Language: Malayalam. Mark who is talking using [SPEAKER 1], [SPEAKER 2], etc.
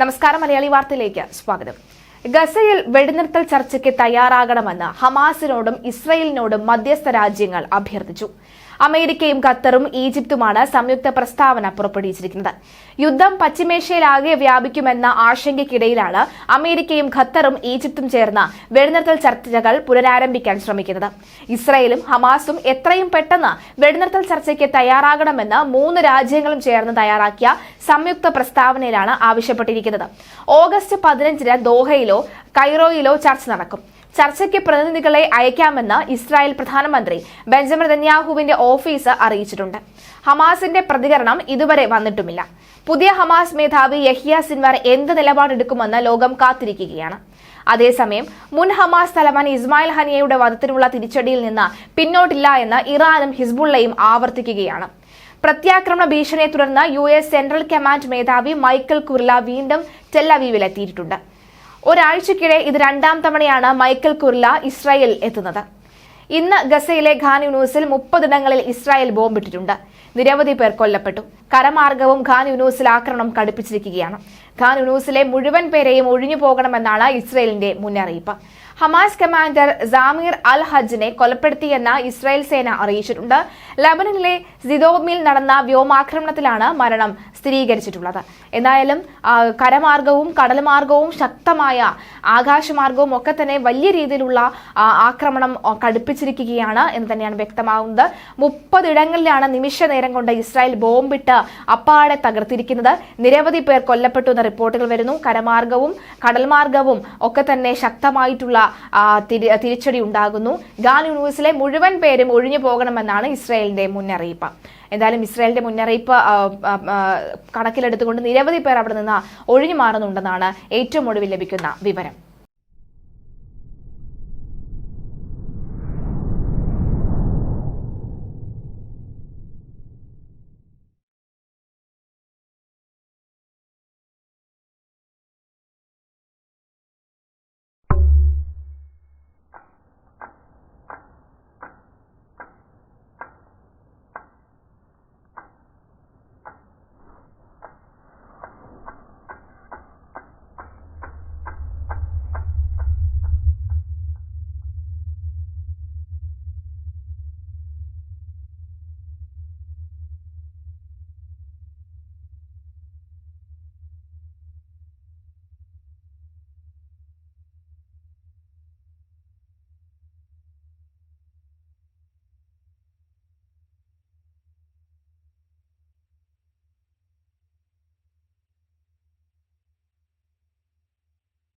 [SPEAKER 1] നമസ്കാരം മലയാളി വാർത്തയിലേക്ക് സ്വാഗതം. ഗസയിൽ വെടിനിർത്തൽ ചർച്ചയ്ക്ക് തയ്യാറാകണമെന്ന് ഹമാസിനോടും ഇസ്രയേലിനോടും മധ്യസ്ഥ രാജ്യങ്ങൾ അഭ്യർത്ഥിച്ചു. അമേരിക്കയും ഖത്തറും ഈജിപ്തുമാണ് സംയുക്ത പ്രസ്താവന പുറപ്പെടുവിച്ചിരിക്കുന്നത്. യുദ്ധം പശ്ചിമേഷ്യയിലാകെ വ്യാപിക്കുമെന്ന ആശങ്കയ്ക്കിടയിലാണ് അമേരിക്കയും ഖത്തറും ഈജിപ്തും ചേർന്ന് വെടിനിർത്തൽ ചർച്ചകൾ പുനരാരംഭിക്കാൻ ശ്രമിക്കുന്നത്. ഇസ്രയേലും ഹമാസും എത്രയും പെട്ടെന്ന് വെടിനിർത്തൽ ചർച്ചയ്ക്ക് തയ്യാറാകണമെന്ന് മൂന്ന് രാജ്യങ്ങളും ചേർന്ന് തയ്യാറാക്കിയ സംയുക്ത പ്രസ്താവനയിലാണ് ആവശ്യപ്പെട്ടിരിക്കുന്നത്. ഓഗസ്റ്റ് പതിനഞ്ചിന് ദോഹയിലോ കൈറോയിലോ ചർച്ച നടക്കും. ചർച്ചയ്ക്ക് പ്രതിനിധികളെ അയക്കാമെന്ന് ഇസ്രായേൽ പ്രധാനമന്ത്രി ബെഞ്ചമിൻ നെതന്യാഹുവിന്റെ ഓഫീസ് അറിയിച്ചിട്ടുണ്ട്. ഹമാസിന്റെ പ്രതികരണം ഇതുവരെ വന്നിട്ടുമില്ല. പുതിയ ഹമാസ് മേധാവി യഹിയ സിൻവാർ എന്ത് നിലപാടെടുക്കുമെന്ന് ലോകം കാത്തിരിക്കുകയാണ്. അതേസമയം മുൻ ഹമാസ് തലവൻ ഇസ്മായിൽ ഹനിയയുടെ വധത്തിനുള്ള തിരിച്ചടിയിൽ നിന്ന് പിന്നോട്ടില്ല എന്ന് ഇറാനും ഹിസ്ബുള്ളയും ആവർത്തിക്കുകയാണ്. പ്രത്യാക്രമണ ഭീഷണിയെ തുടർന്ന് യു എസ് സെൻട്രൽ കമാൻഡ് മേധാവി മൈക്കൽ കുർല വീണ്ടും ടെല്ലവീവിലെത്തിയിട്ടുണ്ട് ഒരാഴ്ചക്കിടെ ഇത് രണ്ടാം തവണയാണ് മൈക്കൽ കുർല ഇസ്രായേൽ എത്തുന്നത്. ഇന്ന് ഗസയിലെ ഖാൻ യൂണൂസിൽ മുപ്പതിടങ്ങളിൽ ഇസ്രായേൽ ബോംബിട്ടിട്ടുണ്ട്. നിരവധി പേർ കൊല്ലപ്പെട്ടു. കരമാർഗവും ഖാൻ യൂണൂസിൽ ആക്രമണം കടുപ്പിച്ചിരിക്കുകയാണ്. ഖാൻ യൂണൂസിലെ മുഴുവൻ പേരെയും ഒഴിഞ്ഞു പോകണമെന്നാണ് ഇസ്രായേലിന്റെ മുന്നറിയിപ്പ്. ഹമാസ് കമാൻഡർ ജാമീർ അൽ ഹജ്ജിനെ കൊലപ്പെടുത്തിയെന്ന് ഇസ്രായേൽ സേന അറിയിച്ചിട്ടുണ്ട്. ലബനനിലെ സിദോമിൽ നടന്ന വ്യോമാക്രമണത്തിലാണ് മരണം സ്ഥിരീകരിച്ചിട്ടുള്ളത്. എന്തായാലും കരമാർഗവും കടൽമാർഗവും ശക്തമായ ആകാശമാർഗവും ഒക്കെ തന്നെ വലിയ രീതിയിലുള്ള ആക്രമണം കടുപ്പിച്ചിരിക്കുകയാണ് എന്ന് തന്നെയാണ് വ്യക്തമാകുന്നത്. മുപ്പതിടങ്ങളിലാണ് നിമിഷ നേരം കൊണ്ട് ഇസ്രായേൽ ബോംബിട്ട് അപ്പാടെ തകർത്തിരിക്കുന്നത്. നിരവധി പേർ കൊല്ലപ്പെട്ടു എന്ന റിപ്പോർട്ടുകൾ വരുന്നു. കരമാർഗവും കടൽമാർഗവും ഒക്കെ തന്നെ ശക്തമായിട്ടുള്ള തിരിച്ചടി ഉണ്ടാകുന്നു. ഗാൻ യൂണിവേഴ്സിലെ മുഴുവൻ പേരും ഒഴിഞ്ഞു പോകണമെന്നാണ് ഇസ്രായേലിന്റെ മുന്നറിയിപ്പ്. എന്തായാലും ഇസ്രായേലിന്റെ മുന്നറിയിപ്പ് കണക്കിലെടുത്തുകൊണ്ട് നിരവധി പേർ അവിടെ നിന്ന് ഒഴിഞ്ഞു മാറുന്നുണ്ടെന്നാണ് ഏറ്റവും ഒടുവിൽ ലഭിക്കുന്ന വിവരം.